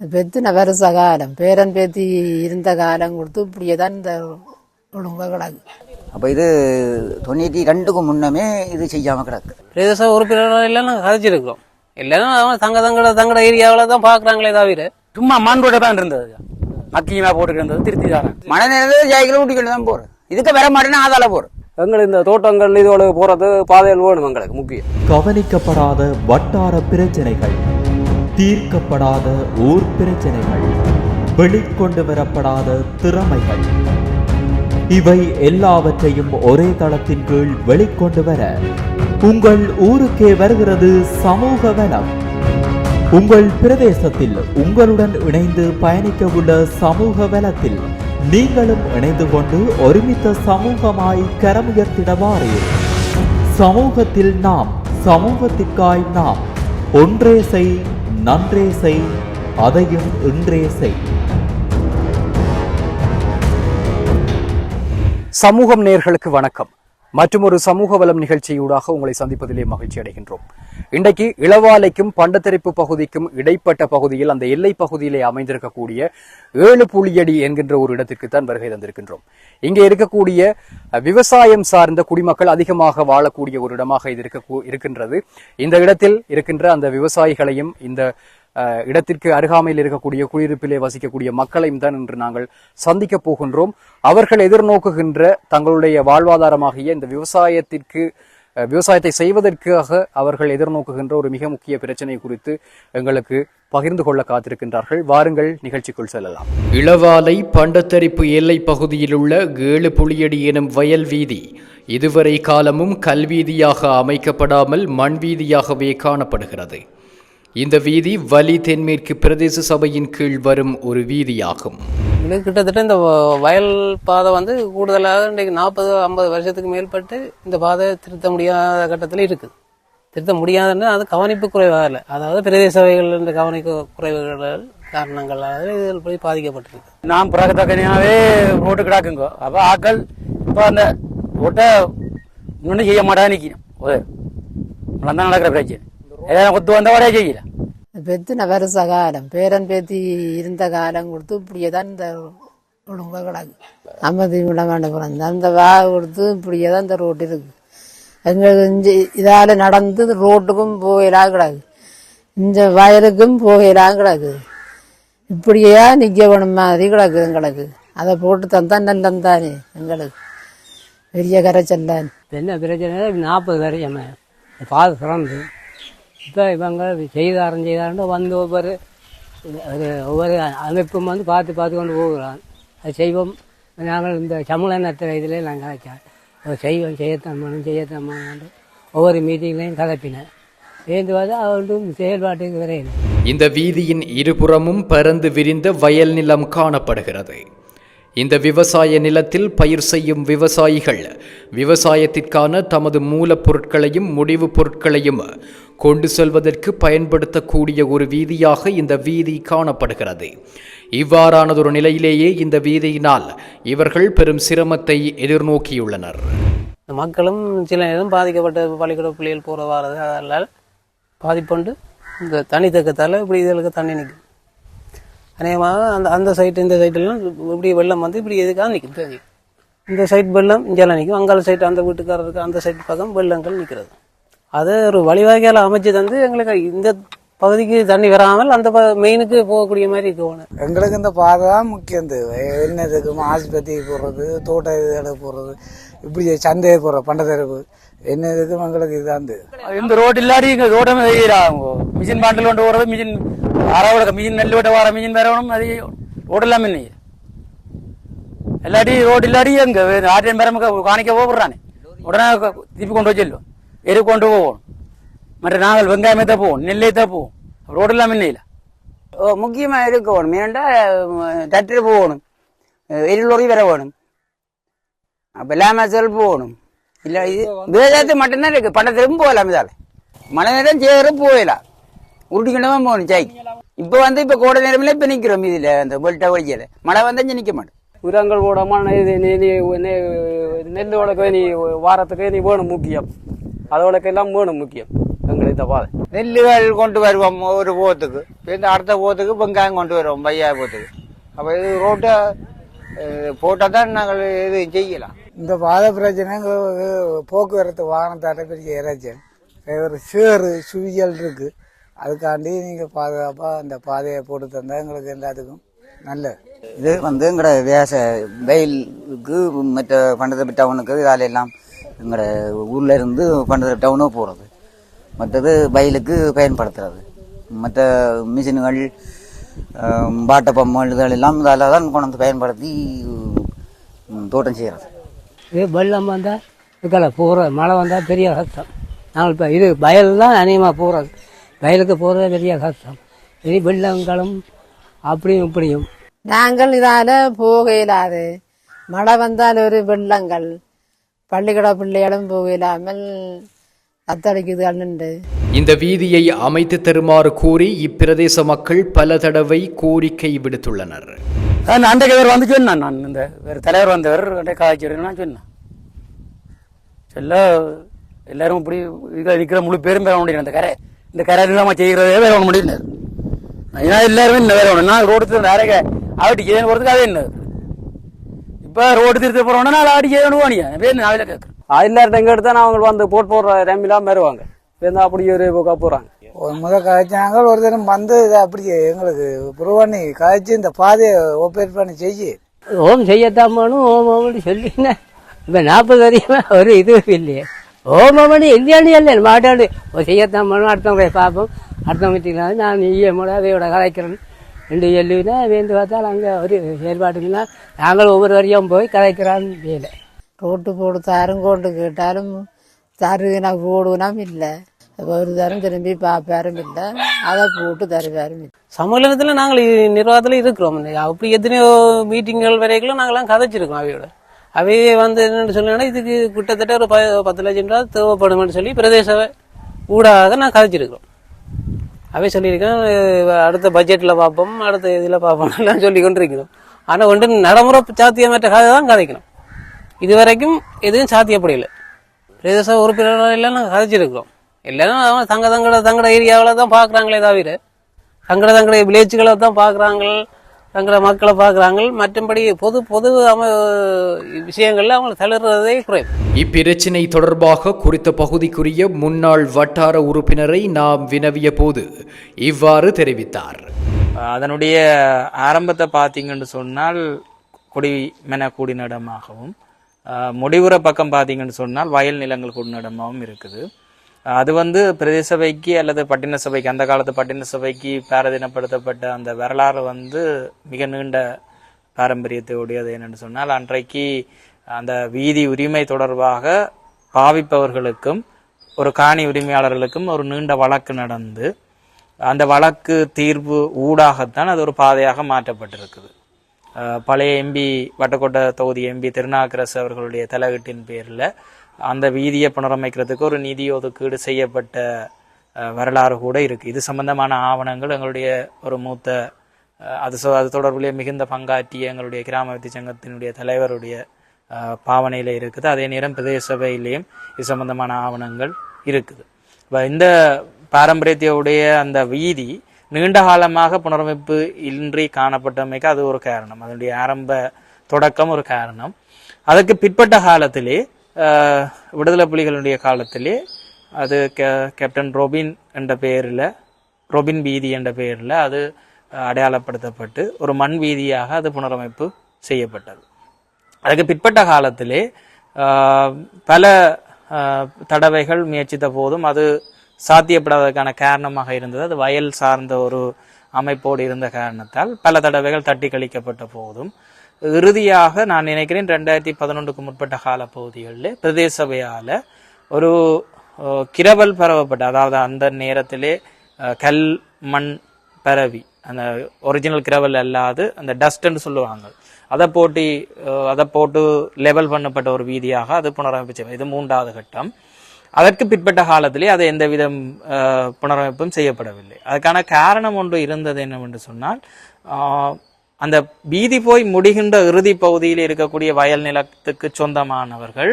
பெத்தின வருஷ காலம் பேரன் பேத்தி இருந்த காலம் கொடுத்து இப்படியே தான் இந்த ஒழுங்க கிடக்கு. அப்போ இது தொண்ணூற்றி ரெண்டுக்கு முன்னமே இது செய்யாமல் கிடக்கு. பிரதேச உறுப்பினர்கள் எல்லாம் நாங்கள் கதைச்சிருக்கிறோம் இல்லைன்னா அவன் தங்க தங்கட தங்கட ஏரியாவில் தான் பார்க்குறாங்களே தவிர சும்மா மண் ரோட தான் இருந்தது. மக்கியமா போட்டு இருந்தது திருத்தி தானே மழை நேரத்தில் ஜாய்க்கில் ஊட்டிக்கிட்டு தான் போகிறேன் இதுக்கு வர மாட்டேன்னா ஆதால போகிறேன் எங்களுக்கு இந்த தோட்டங்கள் இதோட போறது பாதைகள் வேணும் எங்களுக்கு முக்கியம். கவனிக்கப்படாத வட்டார பிரச்சனைகள். தீர்க்கப்படாத ஊர் பிரச்சனைகள் வெளிக்கொண்டு வரப்படாத திறமைகள். இவை எல்லாவற்றையும் ஒரே தளத்தின் கீழ் வெளிக்கொண்டு வர உங்கள் ஊருக்கே வருகிறது சமூக வனம். உங்கள் பிரதேசத்தில் உங்களுடன் இணைந்து பயணிக்க உள்ள சமூக வலத்தில் நீங்களும் இணைந்து கொண்டு ஒருமித்த சமூகமாய் கரமுயர்த்திடவாறு. சமூகத்தில் நாம் சமூகத்திற்காய் நாம் ஒன்றே செய் நன்றே செய் அதையும் இன்றே செய். சமூகம் நேர்களுக்கு வணக்கம். மற்றும் ஒரு சமூக வளம் நிகழ்ச்சியூடாக உங்களை சந்திப்பதிலே மகிழ்ச்சி அடைகின்றோம். இன்றைக்கு இளவாலைக்கும் பண்டத்தரிப்பு பகுதிக்கும் இடைப்பட்ட பகுதியில் அந்த எல்லை பகுதியிலே அமைந்திருக்கக்கூடிய ஏழு புலியடி என்கின்ற ஒரு இடத்திற்கு தான் வருகை தந்திருக்கின்றோம். இங்கே இருக்கக்கூடிய விவசாயம் சார்ந்த குடிமக்கள் அதிகமாக வாழக்கூடிய ஒரு இடமாக இது இருக்க இருக்கின்றது. இந்த இடத்தில் இருக்கின்ற அந்த விவசாயிகளையும் இந்த இடத்திற்கு அருகாமையில் இருக்கக்கூடிய குடியிருப்பிலே வசிக்கக்கூடிய மக்களையும் தான் இன்று நாங்கள் சந்திக்க போகின்றோம். அவர்கள் எதிர்நோக்குகின்ற தங்களுடைய வாழ்வாதாரமாகிய இந்த விவசாயத்திற்கு விவசாயத்தை செய்வதற்காக அவர்கள் எதிர்நோக்குகின்ற ஒரு மிக முக்கிய பிரச்சனை குறித்து எங்களுக்கு பகிர்ந்து கொள்ள காத்திருக்கின்றார்கள். வாருங்கள் நிகழ்ச்சிக்குள் செல்லலாம். இளவாலை பண்டத்தரிப்பு எல்லை பகுதியில் உள்ள ஏழு புளியடி எனும் வயல் வீதி இதுவரை காலமும் கல்வீதியாக அமைக்கப்படாமல் மண் வீதியாகவே காணப்படுகிறது. இந்த வீதி வலி தென்மேற்கு பிரதேச சபையின் கீழ் வரும் ஒரு வீதியாகும். இது கிட்டத்தட்ட இந்த வ- வயல் பாதை வந்து கூடுதலாக இன்றைக்கு நாற்பது ஐம்பது வருஷத்துக்கு மேற்பட்டு இந்த பாதை திருத்த முடியாத கட்டத்தில் இருக்குது. திருத்த முடியாதுன்னா அது கவனிப்பு குறைவாக இல்லை. அதாவது பிரதேச சபைகள் இந்த கவனிப்பு குறைவுகள் காரணங்களால் இதில் போய் பாதிக்கப்பட்டிருக்கு. நான் பிறகு ரோட்டு கிடக்குங்க. அப்ப ஆக்கள் இப்ப அந்த ரோட்டை இன்னொன்னு செய்ய மாட்டா நிக்கணும் ஒரு தான் நடக்கிற பிரச்சனை. ஏதாவது கொத்து வந்த வரைய செய்யல பெத்தின வருஷ காலம் பேரன் பேத்தி இருந்த காலம் கொடுத்து இப்படியே தான் இந்த ஒழுங்க கிடக்கு ஐம்பது விடமாண்ட பிறந்த அந்த வா கொடுத்து இப்படியே தான் இந்த ரோட்டு இருக்கு எங்களுக்கு இஞ்சி இதால நடந்து ரோட்டுக்கும் போகலா கிடக்கு இந்த வயலுக்கும் போகலா கிடக்கு இப்படியே நிற்க வேணும் மாதிரி கிடக்கு எங்களுக்கு அதை போட்டு தந்தா நல்லம் தானே எங்களுக்கு பெரிய கரைச்சல்லான் என்ன பிரச்சனை நாற்பது வரையும் பாது சிறந்து இப்போ இவங்க செய்தாரம் செய்தாரன்னு வந்து ஒவ்வொரு ஒரு ஒவ்வொரு அமைப்பும் வந்து பார்த்து பார்த்து கொண்டு போகிறான். அது செய்வோம். நாங்கள் இந்த சமூலநத்திர இதில் நாங்கள் செய்வோம் செய்யத்தான் வேணும் செய்யத்தான் ஒவ்வொரு மீட்டிங்லையும் கலப்பினேன் சேர்ந்து வந்து அவர்களும் செயல்பாட்டுக்கு வரையில இந்த வீதியின் இருபுறமும் பறந்து விரிந்த வயல் நிலம் காணப்படுகிறது. இந்த விவசாய நிலத்தில் பயிர் செய்யும் விவசாயிகள் விவசாயத்திற்கான தமது மூலப்பொருட்களையும் முடிவுப் பொருட்களையும் கொண்டு செல்வதற்கு பயன்படுத்தக்கூடிய ஒரு வீதியாக இந்த வீதி காணப்படுகிறது. இவ்வாறானதொரு நிலையிலேயே இந்த வீதியினால் இவர்கள் பெரும் சிரமத்தை எதிர்நோக்கியுள்ளனர். மக்களும் சில நேரம் பாதிக்கப்பட்ட பள்ளிக்கூட பிள்ளைகள் போகிற வாரது பாதிப்புண்டு. இந்த தண்ணி தேக்கத்தால் இப்படி இதுகளுக்கு தண்ணி நிற்கும். அநேகமாக அந்த அந்த சைட்டு இந்த சைட்டெல்லாம் இப்படி வெள்ளம் வந்து இப்படி எதுக்காக நிற்கும் இந்த சைட் வெள்ளம் இங்கெல்லாம் நிற்கும் அங்கால சைட் அந்த வீட்டுக்காரருக்கு அந்த சைட் பக்கம் வெள்ளங்கள் நிற்கிறது அது ஒரு வழிவகையால் அமைச்சு தந்து எங்களுக்கு இந்த பகுதிக்கு தண்ணி வராமல் அந்த மெயினுக்கு போகக்கூடிய மாதிரி இருக்கணும் எங்களுக்கு இந்த பாதை தான் முக்கியம். இந்த என்னதுக்கு ஆஸ்பத்திரி போடுறது தோட்ட இதில் போடுறது இப்படி சந்தையை போடுற பண்டத்தரப்பு என்னதுக்கும் எங்களுக்கு இதுதான் இந்த இந்த ரோடு இல்லாடி செய்யறாங்க மிஷின் பாண்டில் கொண்டு போறது மிஷின் அறவோட மிஷின் நெல் விட்ட வர மிஷின் வரணும் அது ரோடெல்லாம் மின்னி இல்லாட்டி ரோடு இல்லாடி எங்க ஆட்டியன் பேரமுக்கு காணிக்க போடுறானே உடனே திருப்பி கொண்டு வச்சிடலாம் எரு கொண்டு போவோம் மற்ற நாங்கள் வெங்காயமே தான் போவோம் நெல்லே தான் போவோம் ரோடெல்லாம் மின்னையில ஓ முக்கியமாக இருக்கணும் ஏன்டா தட்டு போகணும் எரிலொறி வர வேணும் அப்போ இல்லாமல் செல் போகணும் இல்லை இது விவசாயத்து மட்டும்தான் இருக்கு. பண்டத்திலும் போகலாம் இதால் மழை நேரம் சேரும் போகலாம் உருட்டிக்கிட்டமா போகணும் சாய் இப்போ வந்து இப்போ கோடை நேரமில்ல இப்போ நிற்கிறோம் இதில் அந்த பொல்ட்டா ஒழிக்கல மழை வந்தா நிற்க மாட்டோம். உரங்கள் போடாம இது நீ நீ நெல் உலக நீ வாரத்துக்கு நீ வேணும் முக்கியம். அது உலக எல்லாம் வேணும் முக்கியம். எங்களுக்கு இந்த பாதை. நெல்லுகள் கொண்டு வருவோம் ஒரு போத்துக்கு. இந்த அடுத்த போத்துக்கு வெங்காயம் கொண்டு வருவோம் பையா போத்துக்கு அப்போ இது ரோட்டை போட்டால் தான் நாங்கள் இது செய்யலாம். இந்த பாதை பிரச்சனை போக்குவரத்து போக்குவரத்து வாகனத்தாட்ட பெரிய இறைச்சல் ஒரு சேறு சுவியல் இருக்குது அதுக்காண்டி நீங்கள் பாதுகாப்பாக அந்த பாதையை போட்டு தந்தால் எங்களுக்கு எல்லாத்துக்கும் நல்லது. இது வந்து எங்களோட வியாச வெயிலுக்கு மற்ற பண்டதப்பி டவுனுக்கு இதால எல்லாம் எங்களோட ஊரில் இருந்து பண்டதப்பி டவுனுக்கு போகிறது மற்றது வயலுக்கு பயன்படுத்துறது. மற்ற மிஷின்கள் பாட்டை பம்புகள் இதெல்லாம் எல்லாம் தான் கொண்டு வந்து பயன்படுத்தி தோட்டம் செய்கிறது வெள்ளம் வந்தால் இதுக்கெல்லாம் போகிற மழை வந்தால் பெரிய கஷ்டம். நாங்கள் இப்போ இது வயல் தான் அநேகமாக போகிறது வயலுக்கு போகிறது பெரிய கஷ்டம். இனி வெள்ளங்களும் அப்படியும் இப்படியும். நாங்கள் இதால போக இயலாது. மழை வந்தால் ஒரு வெள்ளங்கள். பள்ளிக்கூட பிள்ளைகளும் போக இல்லாமல் தத்தளிக்குது கண்ணுண்டு. இந்த வீதியை அமைத்து தருமாறு கோரி இப்பிரதேச மக்கள் பல தடவை கோரிக்கை விடுத்துள்ளனர். அன்றைக்கு இவர் வந்து சொன்னான் நான் இந்த வேறு தலைவர் வந்தவர் அன்றைக்கு காய்ச்சி நான் சொன்னேன் சொல்ல எல்லாரும் இப்படி இதில் இருக்கிற முழு பேரும் வேற முடியும் அந்த கரை. இந்த கரை இல்லாமல் செய்கிறதே வேற ஒன்று முடியினார் ஏன்னா எல்லாருமே இன்னும் வேற ஒன்று. நான் ரோடு திருத்த நிறைய ஆவட்டி செய்யணும் போகிறதுக்கு அதே என்ன இப்போ ரோடு திருத்த போகிறோம்னா நான் ஆவட்டி செய்யணும் வாணியா? வேணும் நான் கேட்குறேன். எல்லார்ட்ட எங்க நான் அவங்க வந்து போட்டு போடுற டைம்லாம் வருவாங்க. வந்து அப்படி ஒரு போக்கா போகிறாங்க ஒரு முத காய்ச்சாங்க ஒரு தினம் வந்து இதை அப்படியே எங்களுக்கு ப்ரூவ் பண்ணி காய்ச்சி இந்த பாதையை ஓப்பேட் பண்ணி செய்யி. ஓம் செய்யத்தான் வேணும் ஓம் ஓம்னு சொல்லினா இப்போ நாற்பது வரையும் ஒரு இது இல்லையே. ஓம் ஓமனு இல்லையானு இல்லை மாட்டாண்டு ஓ செய்யத்தான் வேணும் அடுத்தவங்க பார்ப்போம். அடுத்தவங்க வீட்டுக்கு நான் ஈயமோட அவையோட கலைக்கிறேன். ரெண்டு எல்லுனா வேந்து பார்த்தால் அங்கே ஒரு செயல்பாட்டுக்குன்னா நாங்கள் ஒவ்வொரு வரையும் போய் கலைக்கிறான்னு வேலை. ரோட்டு போடு தரும் கொண்டு கேட்டாலும் தருவினா போடுவினாம் இல்லை. ஒரு தரம் திரும்பி பார்ப்பாரும் இல்லை அதை போட்டு தருவாரும் இல்லை. சம்மேளனத்தில் நாங்கள் நிர்வாகத்தில் இருக்கிறோம். அப்படி எத்தனையோ மீட்டிங்கள் வரைக்கும் நாங்களாம் கதைச்சிருக்கோம் அவையோட. அவையே வந்து என்னென்னு சொல்லணும்னா இதுக்கு கிட்டத்தட்ட ஒரு ப- பத்து லட்சம் ரூபா தேவைப்படும்னு சொல்லி பிரதேச ஊடாக நான் கதைச்சிருக்கிறோம். அவை சொல்லியிருக்கேன் அடுத்த பட்ஜெட்டில் பார்ப்போம் அடுத்த இதில் பார்ப்போம் எல்லாம் சொல்லி கொண்டு இருக்கிறோம் ஆனால் ஒன்று நடைமுறை சாத்தியமற்ற கதை தான் கதைக்கணும். இது வரைக்கும் எதுவும் சாத்தியப்படையில பிரதேச உறுப்பினர்களெல்லாம் நாங்கள் கதைச்சிருக்கிறோம். எல்லாரும் அவன் தங்க தங்கட தங்கட ஏரியாவில் தான் பார்க்குறாங்களே தவிர தங்கட தங்கட வில்லேஜுகளை தான் பார்க்குறாங்க தங்கட மக்களை பார்க்குறாங்க. மற்றபடி பொது பொது அம விஷயங்கள்ல அவங்க தளர்றதே குறைவு. இப்பிரச்சினை தொடர்பாக குறித்த பகுதிக்குரிய முன்னாள் வட்டார உறுப்பினரை நாம் வினவிய போது இவ்வாறு தெரிவித்தார். அதனுடைய ஆரம்பத்தை பார்த்தீங்கன்னு சொன்னால் கொடி மென கூடினிடமாகவும் ஆஹ், முடிவுற பக்கம் பார்த்தீங்கன்னு சொன்னால் வயல் நிலங்கள் கூடினிடமாகவும் இருக்குது. அது வந்து பிரதேச சபைக்கு அல்லது பட்டின சபைக்கு அந்த காலத்து பட்டின சபைக்கு பாரதீனப்படுத்தப்பட்ட அந்த வரலாறு வந்து மிக நீண்ட பாரம்பரியத்தை உடையது என்னென்னு சொன்னால் அன்றைக்கு அந்த வீதி உரிமை தொடர்பாக பாவிப்பவர்களுக்கும் ஒரு காணி உரிமையாளர்களுக்கும் ஒரு நீண்ட வழக்கு நடந்து அந்த வழக்கு தீர்வு ஊடாகத்தான் அது ஒரு பாதையாக மாற்றப்பட்டிருக்குது. பழைய எம்பி வட்டக்கோட்டை தொகுதி எம்பி திருநாக்கரசு அவர்களுடைய தலையீட்டின் பேரில் அந்த வீதியை புனரமைக்கிறதுக்கு ஒரு நிதி ஒதுக்கீடு செய்யப்பட்ட வரலாறு கூட இருக்குது இது சம்பந்தமான ஆவணங்கள் எங்களுடைய ஒரு மூத்த அது அது தொடர்புடைய மிகுந்த பங்காற்றிய எங்களுடைய கிராமத்தி சங்கத்தினுடைய தலைவருடைய பாவனையில் இருக்குது. அதே நேரம் பிரதேச சபையிலேயும் இது சம்பந்தமான ஆவணங்கள் இருக்குது. இப்போ இந்த பாரம்பரியத்தையுடைய அந்த வீதி நீண்ட காலமாக புனரமைப்பு இன்றி காணப்பட்டமைக்கு அது ஒரு காரணம். அதனுடைய ஆரம்ப தொடக்கம் ஒரு காரணம். அதற்கு பிற்பட்ட காலத்திலே விடுதலை புலிகளுடைய காலத்திலே அது கே- கேப்டன் ரொபின் என்ற பெயரில் ரொபின் வீதி என்ற பெயரில் அது அடையாளப்படுத்தப்பட்டு ஒரு மண் வீதியாக அது புனரமைப்பு செய்யப்பட்டது. அதுக்கு பிற்பட்ட காலத்திலே ஆஹ், பல ஆஹ், தடவைகள் முயற்சித்த போதும் அது சாத்தியப்படாததற்கான காரணமாக இருந்தது. அது வயல் சார்ந்த ஒரு அமைப்போடு இருந்த காரணத்தால் பல தடவைகள் தட்டி கழிக்கப்பட்ட போதும் இறுதியாக நான் நினைக்கிறேன் ரெண்டாயிரத்தி பதினொன்றுக்கு முற்பட்ட கால பகுதிகளில் பிரதேச சபையால் ஒரு கிரவல் பரவப்பட்ட அதாவது அந்த நேரத்திலே கல் மண் பரவி அந்த ஒரிஜினல் கிரவல் அல்லாது அந்த டஸ்ட்ன்னு சொல்லுவாங்க. அதை போட்டி அதை போட்டு லெவல் பண்ணப்பட்ட ஒரு வீதியாக அது புனரமைப்பு இது மூன்றாவது கட்டம். அதற்கு பிற்பட்ட காலத்திலே அது எந்த விதம் புனரமைப்பும் செய்யப்படவில்லை. அதுக்கான காரணம் ஒன்று இருந்தது என்னவென்று சொன்னால் அந்த வீதி போய் முடிகின்ற இறுதி பகுதியில் இருக்கக்கூடிய வயல் நிலத்துக்கு சொந்தமானவர்கள்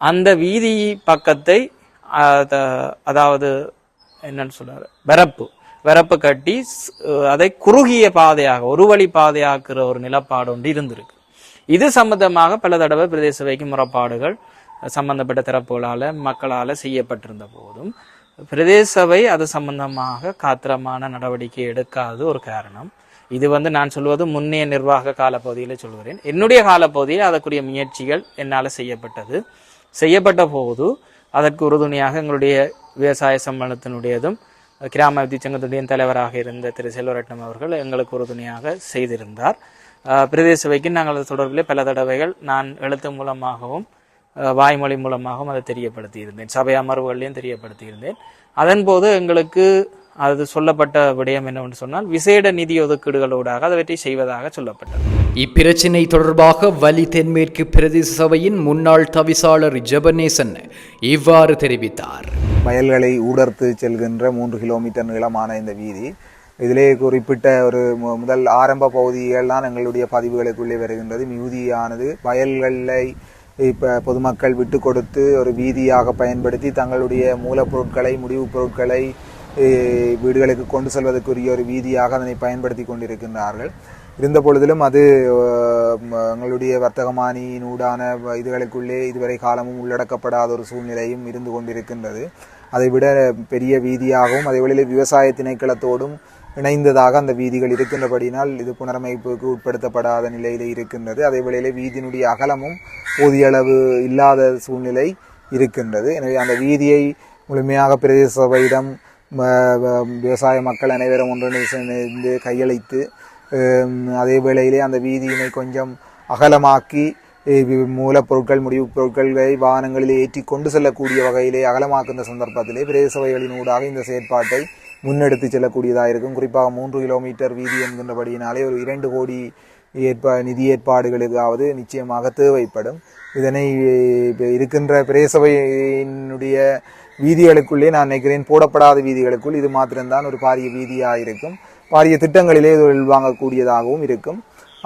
அந்த வீதி பக்கத்தை அதாவது என்னன்னு சொல்றாரு வரப்பு வரப்பு கட்டி அதை குறுகிய பாதையாக ஒரு வழி பாதையாக்குற ஒரு நிலப்பாடு ஒன்று இருந்திருக்கு. இது சம்பந்தமாக பல தடவை பிரதேச சபைக்கு முறைப்பாடுகள் சம்பந்தப்பட்ட தரப்புகளால மக்களால செய்யப்பட்டிருந்த போதும் பிரதேச சபை அது சம்பந்தமாக காத்திரமான நடவடிக்கை எடுக்காத ஒரு காரணம். இது வந்து நான் சொல்வது முன்னைய நிர்வாக காலப்பகுதியில் சொல்கிறேன். என்னுடைய காலப்பகுதியில் அதற்குரிய முயற்சிகள் என்னால் செய்யப்பட்டது. செய்யப்பட்ட போது அதற்கு உறுதுணையாக எங்களுடைய விவசாய சம்மேளனத்தினுடையதும் கிராம விதி சங்கத்துடைய தலைவராக இருந்த திரு செல்வரட்னம் அவர்கள் எங்களுக்கு உறுதுணையாக செய்திருந்தார். பிரதேசவைக்கு பிரதேச சபைக்கு நாங்கள் தொடர்பில் பல தடவைகள் நான் எழுத்து மூலமாகவும் வாய்மொழி மூலமாகவும் அதை தெரியப்படுத்தியிருந்தேன். சபை அமர்வுகளையும் தெரியப்படுத்தியிருந்தேன். அதன்போது எங்களுக்கு அது சொல்லப்பட்ட விடயம் என்னவென்று சொன்னால் விசேட நிதி ஒதுக்கீடுகளூடாக அவற்றை செய்வதாக சொல்லப்பட்டது. இப்பிரச்சினை தொடர்பாக வலி தென்மேற்கு பிரதேச சபையின் முன்னாள் தவிசாளர் ஜெபநேசன் இவ்வாறு தெரிவித்தார். வயல்களை ஊடர்த்து செல்கின்ற மூன்று கிலோமீட்டர் நீளமான இந்த வீதி இதிலே குறிப்பிட்ட ஒரு முதல் ஆரம்ப பகுதிகள் தான் எங்களுடைய பதிவுகளுக்குள்ளே வருகின்றது. மிகுதியானது வயல்களை இப்போ பொதுமக்கள் விட்டு கொடுத்து ஒரு வீதியாக பயன்படுத்தி தங்களுடைய மூலப்பொருட்களை முடிவுப் பொருட்களை வீடுகளுக்கு கொண்டு செல்வதற்குரிய ஒரு வீதியாக அதனை பயன்படுத்தி கொண்டிருக்கின்றார்கள். இருந்த பொழுதிலும் அது எங்களுடைய வர்த்தகமானியினூடான இதுகளுக்குள்ளே இதுவரை காலமும் உள்ளடக்கப்படாத ஒரு சூழ்நிலையும் இருந்து கொண்டிருக்கின்றது. அதை விட பெரிய வீதியாகவும் அதே வேளையில் விவசாய திணைக்களத்தோடும் இணைந்ததாக அந்த வீதிகள் இருக்கின்றபடியினால் இது புனரமைப்புக்கு உட்படுத்தப்படாத நிலையில் இருக்கின்றது. அதே வேளையிலே வீதியினுடைய அகலமும் போதிய அளவு இல்லாத சூழ்நிலை இருக்கின்றது. எனவே அந்த வீதியை முழுமையாக பிரதேச சபையிடம் விவசாய மக்கள் அனைவரும் ஒன்றிணைந்து கையளித்து அதே வேளையிலே அந்த வீதியினை கொஞ்சம் அகலமாக்கி மூலப்பொருட்கள் முடிவு பொருட்களை வாகனங்களில் ஏற்றி கொண்டு செல்லக்கூடிய வகையிலே அகலமாக்குகின்ற சந்தர்ப்பத்திலே பிரதேச சபைகளின் ஊடாக இந்த செயற்பாட்டை முன்னெடுத்து செல்லக்கூடியதாக இருக்கும். குறிப்பாக மூன்று கிலோமீட்டர் வீதி என்கின்றபடியினாலே ஒரு இரண்டு கோடி ஏற்பா நிதி ஏற்பாடுகளுக்காவது நிச்சயமாக தேவைப்படும். இதனை இப்போ இருக்கின்ற பிரேசபையினுடைய வீதிகளுக்குள்ளே நான் நினைக்கிறேன் போடப்படாத வீதிகளுக்குள் இது மாத்திரம்தான் ஒரு பாரிய வீதியாக இருக்கும். பாரிய திட்டங்களிலே இது உள்வாங்கக்கூடியதாகவும் இருக்கும்.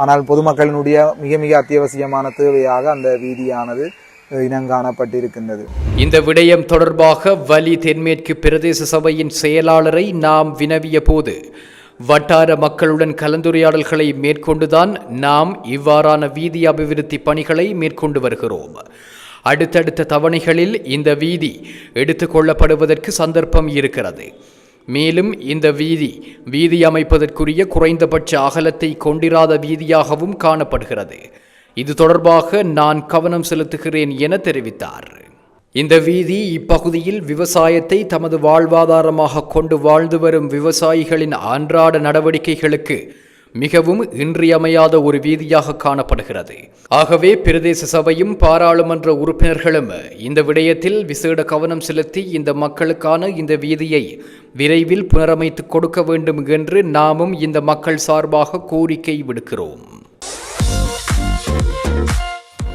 ஆனால் பொதுமக்களினுடைய மிக மிக அத்தியாவசியமான தேவையாக அந்த வீதியானது இனங்காணப்பட்டிருக்கின்றது இந்த விடயம் தொடர்பாக வலி தென்மேற்கு பிரதேச சபையின் செயலாளரை நாம் வினவிய போது வட்டார மக்களுடன் கலந்துரையாடல்களை மேற்கொண்டுதான் நாம் இவ்வாறான வீதி அபிவிருத்தி பணிகளை மேற்கொண்டு வருகிறோம். அடுத்தடுத்த தவணைகளில் இந்த வீதி எடுத்துக்கொள்ளப்படுவதற்கு சந்தர்ப்பம் இருக்கிறது. மேலும் இந்த வீதி வீதி அமைப்பதற்குரிய குறைந்தபட்ச அகலத்தை கொண்டிராத வீதியாகவும் காணப்படுகிறது. இது தொடர்பாக நான் கவனம் செலுத்துகிறேன் என தெரிவித்தார். இந்த வீதி இப்பகுதியில் விவசாயத்தை தமது வாழ்வாதாரமாக கொண்டு வாழ்ந்து வரும் விவசாயிகளின் அன்றாட நடவடிக்கைகளுக்கு மிகவும் இன்றியமையாத ஒரு வீதியாக காணப்படுகிறது. ஆகவே பிரதேச சபையும் பாராளுமன்ற உறுப்பினர்களும் இந்த விடயத்தில் விசேட கவனம் செலுத்தி இந்த மக்களுக்கான இந்த வீதியை விரைவில் புனரமைத்து கொடுக்க வேண்டும் என்று நாமும் இந்த மக்கள் சார்பாக கோரிக்கை விடுக்கிறோம்.